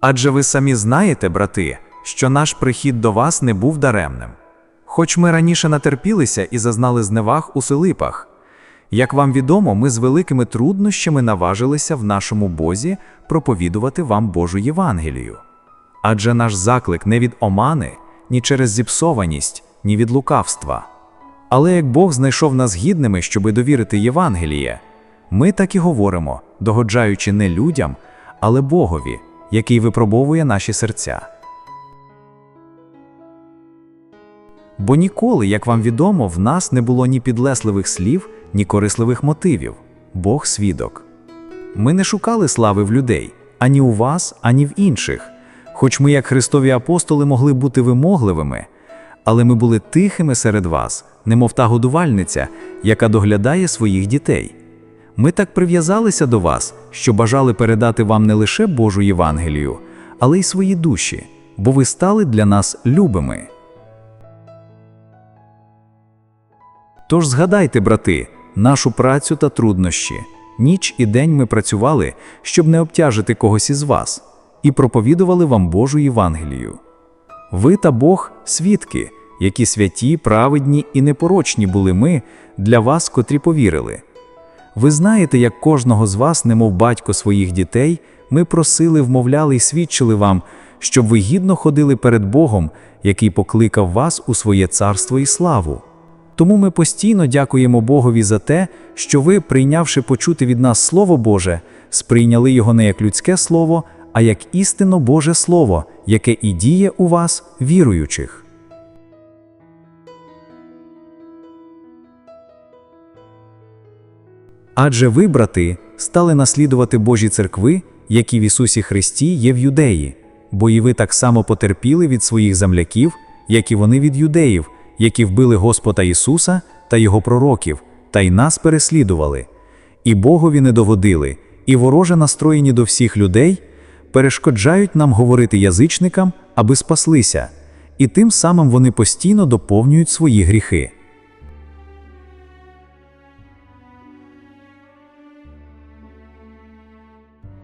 Адже ви самі знаєте, брати, що наш прихід до вас не був даремним. Хоч ми раніше натерпілися і зазнали зневаг у Силипах. Як вам відомо, ми з великими труднощами наважилися в нашому Бозі проповідувати вам Божу Євангелію. Адже наш заклик не від омани, ні через зіпсованість, ні від лукавства. Але як Бог знайшов нас гідними, щоби довірити Євангеліє, ми так і говоримо, догоджаючи не людям, але Богові, який випробовує наші серця. Бо ніколи, як вам відомо, в нас не було ні підлесливих слів, ні корисливих мотивів. Бог свідок. Ми не шукали слави в людей, ані у вас, ані в інших. Хоч ми, як Христові апостоли, могли бути вимогливими, але ми були тихими серед вас, немов та годувальниця, яка доглядає своїх дітей. Ми так прив'язалися до вас, що бажали передати вам не лише Божу Євангелію, але й свої душі, бо ви стали для нас любими. Тож згадайте, брати, нашу працю та труднощі. Ніч і день ми працювали, щоб не обтяжити когось із вас, і проповідували вам Божу Євангелію. Ви та Бог свідки, які святі, праведні і непорочні були ми для вас, котрі повірили. Ви знаєте, як кожного з вас, немов батько своїх дітей, ми просили, вмовляли і свідчили вам, щоб ви гідно ходили перед Богом, який покликав вас у своє царство і славу. Тому ми постійно дякуємо Богові за те, що ви, прийнявши почути від нас Слово Боже, сприйняли його не як людське слово, а як істинно Боже Слово, яке і діє у вас, віруючих. Адже ви, брати, стали наслідувати Божі церкви, які в Ісусі Христі є в юдеї, бо і ви так само потерпіли від своїх земляків, як і вони від юдеїв, які вбили Господа Ісуса та Його пророків, та й нас переслідували, і Богові не догодили, і вороже настроєні до всіх людей, перешкоджають нам говорити язичникам, аби спаслися, і тим самим вони постійно доповнюють свої гріхи.